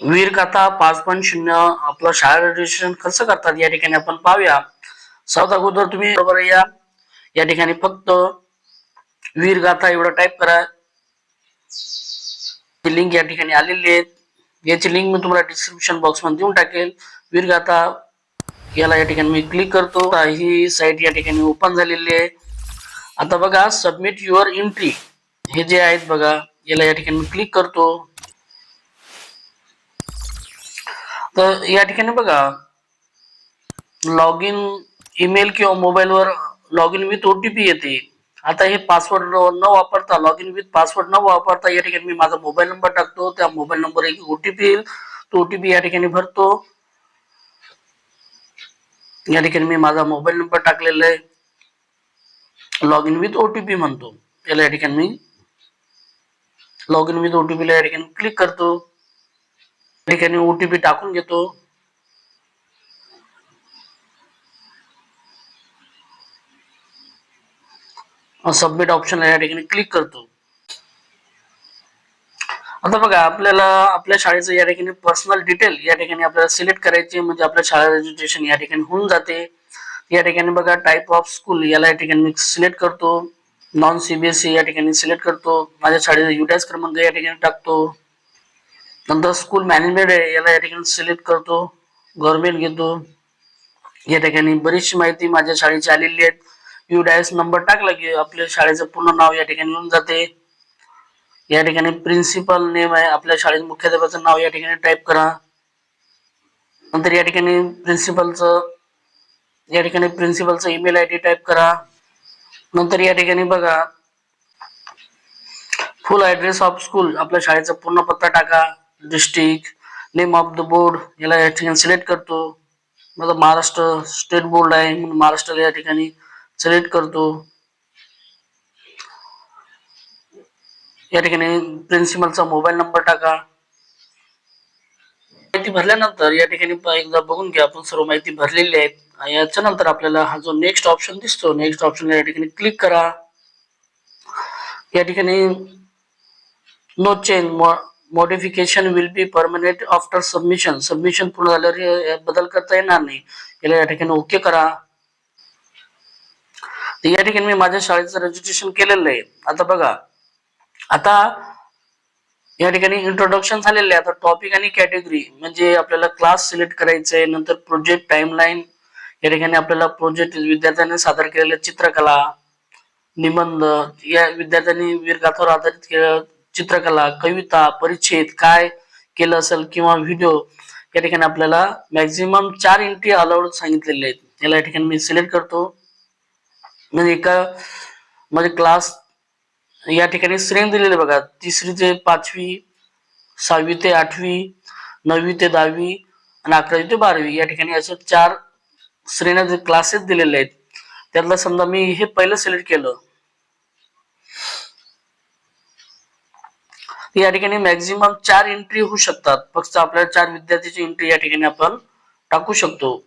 वीर पाच पॉईंट शून्य आपलं शाळा रजिस्ट्रेशन कसं करतात या ठिकाणी आपण पाहूया. सर्वात अगोदर तुम्ही बरोबर या. या ठिकाणी फक्त वीरगाथा एवढं टाईप करा. लिंक या ठिकाणी आलेली आहे याची लिंक मी तुम्हाला डिस्क्रिप्शन बॉक्समध्ये देऊन टाकेल. वीरगाथा याला या ठिकाणी मी क्लिक करतो. ही साईट या ठिकाणी ओपन झालेली आहे. आता बघा सबमिट युअर एंट्री हे जे आहेत बघा याला या ठिकाणी मी क्लिक करतो. तर या ठिकाणी बघा. लॉग इन ईमेल किंवा मोबाईलवर लॉग इन विथ ओटीपी येते. आता हे पासवर्ड न वापरता लॉग इन विथ पासवर्ड न वापरता या ठिकाणी मी माझा मोबाईल नंबर टाकतो. त्या मोबाईल नंबर एक ओटीपी येईल. तो ओटीपी या ठिकाणी भरतो. या ठिकाणी मी माझा मोबाईल नंबर टाकलेला आहे. लॉग इन विथ ओटीपी म्हणतो. याला या ठिकाणी मी लॉग इन विथ ओटीपी ला या ठिकाणी क्लिक करतो. ठिकाणी ओटीपी टाकून घेतो. सबमिट ऑप्शन या ठिकाणी क्लिक करतो. आता बघा आपल्याला आपल्या शाळेचं या ठिकाणी पर्सनल डिटेल या ठिकाणी आपल्याला सिलेक्ट करायचे म्हणजे आपल्या शाळा रजिस्ट्रेशन या ठिकाणी होऊन जाते. या ठिकाणी बघा टाईप ऑफ स्कूल याला या ठिकाणी मी सिलेक्ट करतो. नॉन सीबीएसई या ठिकाणी सिलेक्ट करतो. माझ्या शाळेचा युडॅस क्रमांक या ठिकाणी टाकतो. नंतर स्कूल मॅनेजमेंट आहे याला या ठिकाणी सिलेक्ट करतो गव्हर्नमेंट घेतो. या ठिकाणी बरीचशी माहिती माझ्या शाळेची आलेली आहे यू डायस नंबर टाकला की आपल्या शाळेचं पूर्ण नाव या ठिकाणी येऊन जाते. या ठिकाणी प्रिन्सिपल नेम आहे आपल्या शाळेत मुख्याध्यापकाचं नाव या ठिकाणी टाईप करा. नंतर या ठिकाणी प्रिन्सिपलचं या ठिकाणी प्रिन्सिपलचं ईमेल आय डी टाईप करा. नंतर या ठिकाणी बघा फुल ऍड्रेस ऑफ स्कूल आपल्या शाळेचा पूर्ण पत्ता टाका. District name of the board याला या ठिकाणी सिलेक्ट करतो. माझा महाराष्ट्र स्टेट बोर्ड आहे म्हणून महाराष्ट्राला या ठिकाणी सिलेक्ट करतो. या ठिकाणी प्रिन्सिपलचा मोबाईल नंबर टाका. माहिती भरल्यानंतर या ठिकाणी एकदा बघून घ्या आपण सर्व माहिती भरलेली आहे याच्या नंतर आपल्याला हा जो नेक्स्ट ऑप्शन दिसतो नेक्स्ट ऑप्शन या ठिकाणी क्लिक करा. या ठिकाणी no change modification will be permanent after submission submission पूर्ण झाल्यावर बदल करता येणार नाही. याला या ठिकाणी ओके करा. तर या ठिकाणी मी माझ्या शाळेचं रजिस्ट्रेशन केलेलं आहे. आता बघा. आता या ठिकाणी इंट्रोडक्शन झालेलं आहे. आता टॉपिक आणि कॅटेगरी म्हणजे आपल्याला क्लास सिलेक्ट करायचंय नंतर प्रोजेक्ट टाइमलाईन या ठिकाणी आपल्याला प्रोजेक्ट विद्यार्थ्यांनी सादर केलेल्या चित्रकला निबंध. या विद्यार्थ्यांनी वीरगाथावर आधारित केलं चित्रकला कविता परिच्छेद काय केलं असेल किंवा व्हिडिओ या ठिकाणी आपल्याला मॅक्झिमम चार एंट्री अलाउड सांगितलेले आहेत. याला या ठिकाणी मी सिलेक्ट करतो. म्हणजे एका म्हणजे क्लास या ठिकाणी श्रेणी दिलेले बघा. तिसरी ते पाचवी सहावी ते आठवी नववी ते दहावी आणि अकरावी ते बारावी या ठिकाणी अशा चार श्रेण्या क्लासेस दिलेले आहेत. त्यातला समजा मी हे पहिलं सिलेक्ट केलं. या ठिकाणी मॅक्झिमम चार एंट्री होऊ शकतात. फक्त आपल्याला चार विद्यार्थ्याची एंट्री या ठिकाणी आपण टाकू शकतो.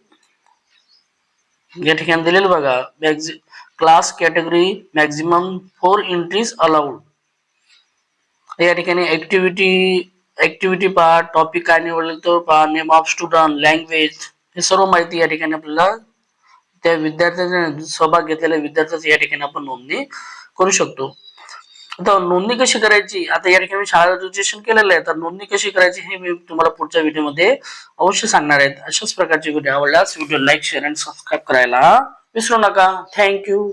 या ठिकाणी दिलेलं बघा maxi class category maximum four entries allowed या ठिकाणी ऍक्टिव्हिटी ऍक्टिव्हिटी पहा टॉपिक काय निवडले तो पहा नेम ऑफ स्टुडंट लँग्वेज हे सर्व माहिती या ठिकाणी आपल्याला त्या विद्यार्थ्याने सहभाग घेतलेल्या विद्यार्थ्याची या ठिकाणी आपण नोंदणी करू शकतो. आता नोंदणी कशी करायची? आता या ठिकाणी शाळा रजिस्ट्रेशन केलेलं आहे. तर नोंदणी कशी करायची हे मी तुम्हाला पुढच्या व्हिडिओमध्ये अवश्य सांगणार आहेत अशाच प्रकारचे व्हिडिओ आवडल्यास व्हिडिओ लाईक शेअर आणि सबस्क्राईब करायला विसरू नका. थँक्यू